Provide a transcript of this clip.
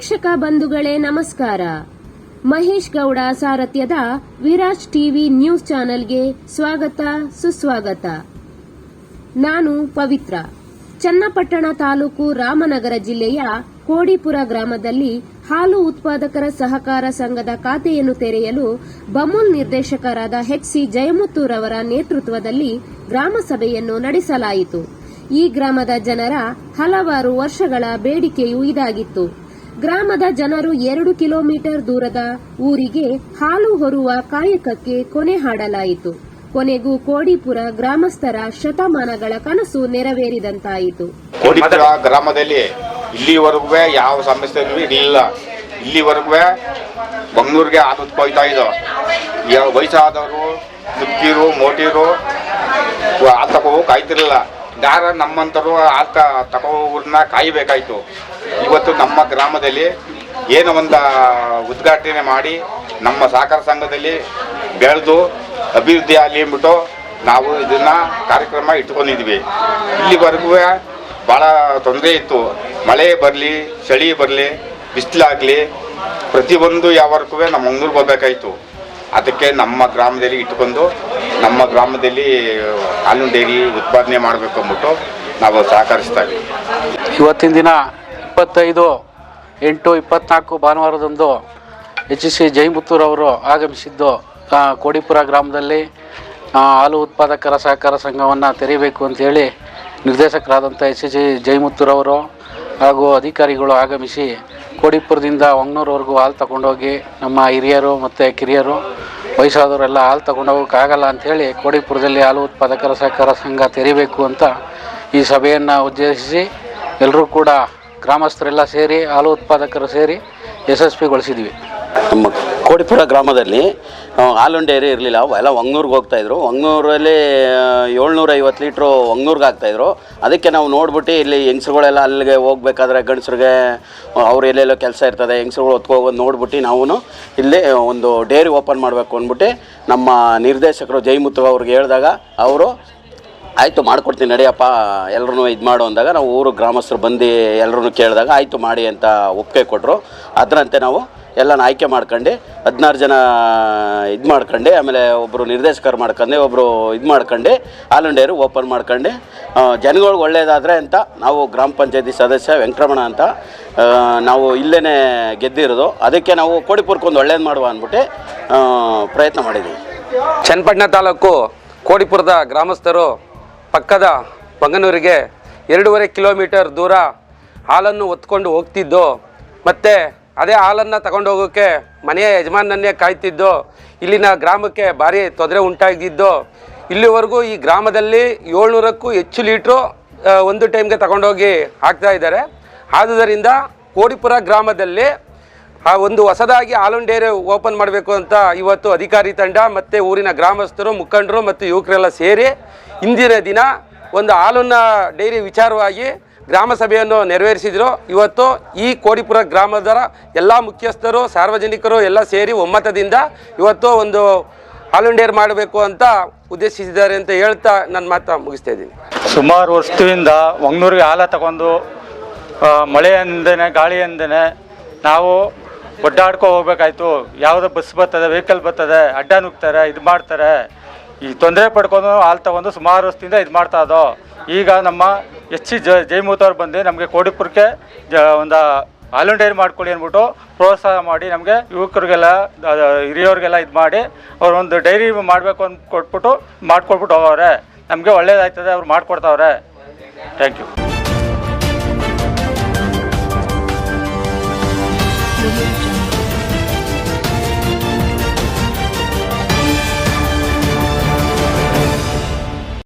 ಕೃಷಿಕ ಬಂಧುಗಳೇ, ನಮಸ್ಕಾರ. ಮಹೇಶ್ ಗೌಡ ಸಾರಥ್ಯದ ವಿರಾಜ್ ಟಿವಿ ನ್ಯೂಸ್ ಚಾನೆಲ್ಗೆ ಸ್ವಾಗತ, ಸುಸ್ವಾಗತ. ನಾನು ಪವಿತ್ರ. ಚನ್ನಪಟ್ಟಣ ತಾಲೂಕು ರಾಮನಗರ ಜಿಲ್ಲೆಯ ಕೋಡಿಪುರ ಗ್ರಾಮದಲ್ಲಿ ಹಾಲು ಉತ್ಪಾದಕರ ಸಹಕಾರ ಸಂಘದ ಖಾತೆಯನ್ನು ತೆರೆಯಲು ಬಮೂಲ್ ನಿರ್ದೇಶಕರಾದ ಹೆಚ್ ಸಿ ಜಯಮುತ್ತೂರವರ ನೇತೃತ್ವದಲ್ಲಿ ಗ್ರಾಮಸಭೆಯನ್ನು ನಡೆಸಲಾಯಿತು. ಈ ಗ್ರಾಮದ ಜನರ ಹಲವಾರು ವರ್ಷಗಳ ಬೇಡಿಕೆಯೂ ಇದಾಗಿತ್ತು. ಗ್ರಾಮದ ಜನರು ಎರಡು ಕಿಲೋಮೀಟರ್ ದೂರದ ಊರಿಗೆ ಹಾಲು ಹೊರುವ ಕಾಯಕಕ್ಕೆ ಕೊನೆ ಹಾಡಲಾಯಿತು. ಕೊನೆಗೂ ಕೋಡಿಪುರ ಗ್ರಾಮಸ್ಥರ ಶತಮಾನಗಳ ಕನಸು ನೆರವೇರಿದಂತಾಯಿತು. ಕೋಡಿಪುರ ಗ್ರಾಮದಲ್ಲಿ ಇಲ್ಲಿವರೆಗೂ ಯಾವ ಸಮಸ್ಯೆ ಇರಲಿಲ್ಲ ಇಲ್ಲಿವರೆಗೂ ಬೆಂಗಳೂರಿಗೆ ಹಾಲು ಕೊಯ್ತಾ ಇದ್ದೋ. ಯಾವ ವಯಸ್ಸಾದವರು ಮುಕ್ಕಿರು ಮೋಟಿರು ಹಾಲು ತಗೋ ಕಾಯ್ತಿರಲಿಲ್ಲ. ಯಾರ ನಮ್ಮಂಥರು ಆತ ತಗೋವ್ರನ್ನ ಕಾಯಬೇಕಾಯ್ತು. ಇವತ್ತು ನಮ್ಮ ಗ್ರಾಮದಲ್ಲಿ ಏನೋ ಒಂದು ಉದ್ಘಾಟನೆ ಮಾಡಿ ನಮ್ಮ ಸಹಕಾರ ಸಂಘದಲ್ಲಿ ಬೆಳೆದು ಅಭಿವೃದ್ಧಿ ಆಗಲಿ ಅಂದ್ಬಿಟ್ಟು ನಾವು ಇದನ್ನ ಕಾರ್ಯಕ್ರಮ ಇಟ್ಕೊಂಡಿದ್ವಿ. ಇಲ್ಲಿವರೆಗೂ ಭಾಳ ತೊಂದರೆ ಇತ್ತು. ಮಳೆ ಬರಲಿ, ಚಳಿ ಬರಲಿ ಬಿಸಿಲಾಗಲಿ ಪ್ರತಿಯೊಂದು ಯಾವರ್ಗೂ ನಮ್ಮ ಮಂಗ್ಳೂರಿಗೆ ಹೋಗ್ಬೇಕಾಯ್ತು. ಅದಕ್ಕೆ ನಮ್ಮ ಗ್ರಾಮದಲ್ಲಿ ಇಟ್ಕೊಂಡು ನಮ್ಮ ಗ್ರಾಮದಲ್ಲಿ ಹಾಲು ಡೈರಿ ಉತ್ಪಾದನೆ ಮಾಡಬೇಕು ಅಂದ್ಬಿಟ್ಟು ನಾವು ಸಹಕರಿಸ್ತಾ ಇದ್ದೀವಿ. ಇವತ್ತಿನ ದಿನ ಇಪ್ಪತ್ತೈದು, ಎಂಟು, ಇಪ್ಪತ್ನಾಲ್ಕು ಭಾನುವಾರದಂದು ಎಚ್ ಸಿ ಜೈಮುತ್ತೂರವರು ಆಗಮಿಸಿದ್ದು ಕೋಡಿಪುರ ಗ್ರಾಮದಲ್ಲಿ ಹಾಲು ಉತ್ಪಾದಕರ ಸಹಕಾರ ಸಂಘವನ್ನು ತೆರೀಬೇಕು ಅಂತೇಳಿ ನಿರ್ದೇಶಕರಾದಂಥ ಎಚ್ ಸಿ ಜೈಮುತ್ತೂರವರು ಹಾಗೂ ಅಧಿಕಾರಿಗಳು ಆಗಮಿಸಿ ಕೋಡಿಪುರದಿಂದ ಹೊಂಗ್ನೂರ್ವರೆಗೂ ಹಾಲು ತಗೊಂಡೋಗಿ ನಮ್ಮ ಹಿರಿಯರು ಮತ್ತು ಕಿರಿಯರು, ವಯಸ್ಸಾದವರೆಲ್ಲ ಹಾಲು ತಗೊಂಡೋಗೋಕ್ಕಾಗಲ್ಲ ಅಂಥೇಳಿ ಕೋಡಿಪುರದಲ್ಲಿ ಹಾಲು ಉತ್ಪಾದಕರ ಸಹಕಾರ ಸಂಘ ತೆರಿಬೇಕು ಅಂತ ಈ ಸಭೆಯನ್ನು ಉದ್ದೇಶಿಸಿ ಎಲ್ಲರೂ ಕೂಡ ಗ್ರಾಮಸ್ಥರೆಲ್ಲ ಸೇರಿ ಹಾಲು ಉತ್ಪಾದಕರು ಸೇರಿ ಯಶಸ್ವಿಗೊಳಿಸಿದ್ವಿ. ನಮ್ಮ ಕೋಡಿಪುರ ಗ್ರಾಮದಲ್ಲಿ ಹಾಲುನ್ ಡೈರಿ ಇರಲಿಲ್ಲ. ಎಲ್ಲ ಒಂಗ್ನೂರ್ಗೆ ಹೋಗ್ತಾಯಿದ್ರು ಒಂಗ್ನೂರಲ್ಲಿ ಏಳ್ನೂರ ಐವತ್ತು ಲೀಟ್ರು ಒಂಗ್ನೂರ್ಗೆ ಹಾಕ್ತಾಯಿದ್ರು ಅದಕ್ಕೆ ನಾವು ನೋಡ್ಬಿಟ್ಟು ಇಲ್ಲಿ ಹೆಂಗ್ಸ್ರುಗಳೆಲ್ಲ ಅಲ್ಲಿಗೆ ಹೋಗ್ಬೇಕಾದ್ರೆ ಗಂಡಸ್ರಿಗೆ, ಅವ್ರು ಎಲ್ಲೆಲ್ಲೋ ಕೆಲಸ ಇರ್ತದೆ, ಹೆಂಗ್ಸ್ರುಗಳು ಹೋಗೋದು ನೋಡ್ಬಿಟ್ಟು ನಾವು ಇಲ್ಲಿ ಒಂದು ಡೈರಿ ಓಪನ್ ಮಾಡಬೇಕು ಅಂದ್ಬಿಟ್ಟು ನಮ್ಮ ನಿರ್ದೇಶಕರು ಜೈಮುತ್ತು ಅವ್ರಿಗೆ ಹೇಳಿದಾಗ ಅವರು, ಆಯಿತು ಮಾಡ್ಕೊಡ್ತೀನಿ ನಡೆಯಪ್ಪ ಎಲ್ಲರೂ ಇದು ಮಾಡು ಅಂದಾಗ ನಾವು ಊರು ಗ್ರಾಮಸ್ಥರು ಬಂದು ಎಲ್ಲರೂ ಕೇಳಿದಾಗ, ಆಯಿತು ಮಾಡಿ ಅಂತ ಒಪ್ಪಿಗೆ ಕೊಟ್ಟರು ಅದರಂತೆ ನಾವು ಎಲ್ಲನ ಆಯ್ಕೆ ಮಾಡ್ಕೊಂಡು, ಹದಿನಾರು ಜನ ಇದು ಮಾಡ್ಕೊಂಡು, ಆಮೇಲೆ ಒಬ್ಬರು ನಿರ್ದೇಶಕರು ಮಾಡ್ಕೊಂಡು ಒಬ್ಬರು ಇದು ಮಾಡ್ಕೊಂಡು, ಹಾಲಂಡೇರು ಓಪನ್ ಮಾಡ್ಕೊಂಡು. ಜನಗಳ್ಗೆ ಒಳ್ಳೆಯದಾದರೆ ಅಂತ ನಾವು ಗ್ರಾಮ ಪಂಚಾಯತಿ ಸದಸ್ಯ ವೆಂಕಟರಮಣ ಅಂತ ನಾವು ಇಲ್ಲೇ ಗೆದ್ದಿರೋದು. ಅದಕ್ಕೆ ನಾವು ಕೋಡಿಪುರಕ್ಕೊಂದು ಒಳ್ಳೇದು ಮಾಡುವ ಅಂದ್ಬಿಟ್ಟು ಪ್ರಯತ್ನ ಮಾಡಿದ್ವಿ. ಚನ್ನಪಟ್ಟಣ ತಾಲೂಕು ಕೋಡಿಪುರದ ಗ್ರಾಮಸ್ಥರು ಪಕ್ಕದ ಬಂಗನೂರಿಗೆ ಎರಡೂವರೆ ಕಿಲೋಮೀಟರ್ ದೂರ ಹಾಲನ್ನು ಹೊತ್ಕೊಂಡು ಹೋಗ್ತಿದ್ದು. ಮತ್ತು ಅದೇ ಹಾಲನ್ನು ತಗೊಂಡೋಗೋಕ್ಕೆ ಮನೆಯ ಯಜಮಾನನ್ನೇ ಕಾಯ್ತಿದ್ದು, ಇಲ್ಲಿನ ಗ್ರಾಮಕ್ಕೆ ಭಾರಿ ತೊಂದರೆ ಉಂಟಾಗಿದ್ದು ಇಲ್ಲಿವರೆಗೂ ಈ ಗ್ರಾಮದಲ್ಲಿ ಏಳ್ನೂರಕ್ಕೂ ಹೆಚ್ಚು ಲೀಟ್ರು ಒಂದು ಟೈಮ್ಗೆ ತಗೊಂಡೋಗಿ ಹಾಕ್ತಾ ಇದ್ದಾರೆ. ಆದುದರಿಂದ ಕೋಡಿಪುರ ಗ್ರಾಮದಲ್ಲಿ, ಆ, ಒಂದು ಹೊಸದಾಗಿ ಹಾಲನ್ ಡೈರಿ ಓಪನ್ ಮಾಡಬೇಕು ಅಂತ ಇವತ್ತು ಅಧಿಕಾರಿ ತಂಡ ಮತ್ತು ಊರಿನ ಗ್ರಾಮಸ್ಥರು, ಮುಖಂಡರು ಮತ್ತು ಯುವಕರೆಲ್ಲ ಸೇರಿ ಇಂದಿನ ದಿನ ಒಂದು ಹಾಲನ್ನ ಡೈರಿ ವಿಚಾರವಾಗಿ ಗ್ರಾಮ ಸಭೆಯನ್ನು ನೆರವೇರಿಸಿದ್ರು. ಇವತ್ತು ಈ ಕೋಡಿಪುರ ಗ್ರಾಮದ ಎಲ್ಲ ಮುಖ್ಯಸ್ಥರು ಸಾರ್ವಜನಿಕರು ಎಲ್ಲ ಸೇರಿ ಒಮ್ಮತದಿಂದ ಇವತ್ತು ಒಂದು ಆಲ್ ಇಂಡಿಯರ್ ಮಾಡಬೇಕು ಅಂತ ಉದ್ದೇಶಿಸಿದ್ದಾರೆ ಅಂತ ಹೇಳ್ತಾ ನನ್ನ ಮಾತು ಮುಗಿಸ್ತಾ ಇದ್ದೀನಿ. ಸುಮಾರು ವರ್ಷದಿಂದ ಒಂಗ್ನೂರಿಗೆ ಆಲ ತಗೊಂಡು ಆ, ಗಾಳಿ ಗಾಳಿಯಿಂದನೇ ನಾವು ಒಡ್ಡಾಡ್ಕೊ ಹೋಗ್ಬೇಕಾಯ್ತು. ಯಾವುದೋ ಬಸ್ ಬರ್ತದೆ ವೆಹಿಕಲ್ ಬರ್ತದೆ ಅಡ್ಡ ನುಗ್ತಾರೆ ಇದು ಮಾಡ್ತಾರೆ. ಈ ತೊಂದರೆ ಪಡ್ಕೊಂಡು ಹಾಲು ತಗೊಂಡು ಸುಮಾರು ವರ್ಷದಿಂದ ಇದು ಮಾಡ್ತಾ ಇದ್ದೋ. ಈಗ ನಮ್ಮ ಎಚ್ ಸಿ ಜ ಅವ್ರು ಬಂದು ನಮಗೆ ಕೋಡಿಪುರಕ್ಕೆ ಜ ಒಂದು ವಾಲಂಟಿಯರ್ ಮಾಡ್ಕೊಳ್ಳಿ ಅಂದ್ಬಿಟ್ಟು ಪ್ರೋತ್ಸಾಹ ಮಾಡಿ ನಮಗೆ ಯುವಕರಿಗೆಲ್ಲ ಹಿರಿಯವ್ರಿಗೆಲ್ಲ ಇದು ಮಾಡಿ ಅವ್ರು ಒಂದು ಡೈರಿ ಮಾಡಬೇಕು ಅಂತ ಕೊಟ್ಬಿಟ್ಟು ಮಾಡ್ಕೊಟ್ಬಿಟ್ಟು ಹೋಗವ್ರೆ. ನಮಗೆ ಒಳ್ಳೇದಾಯ್ತದೆ, ಅವ್ರು ಮಾಡಿಕೊಡ್ತಾವ್ರೆ. Thank you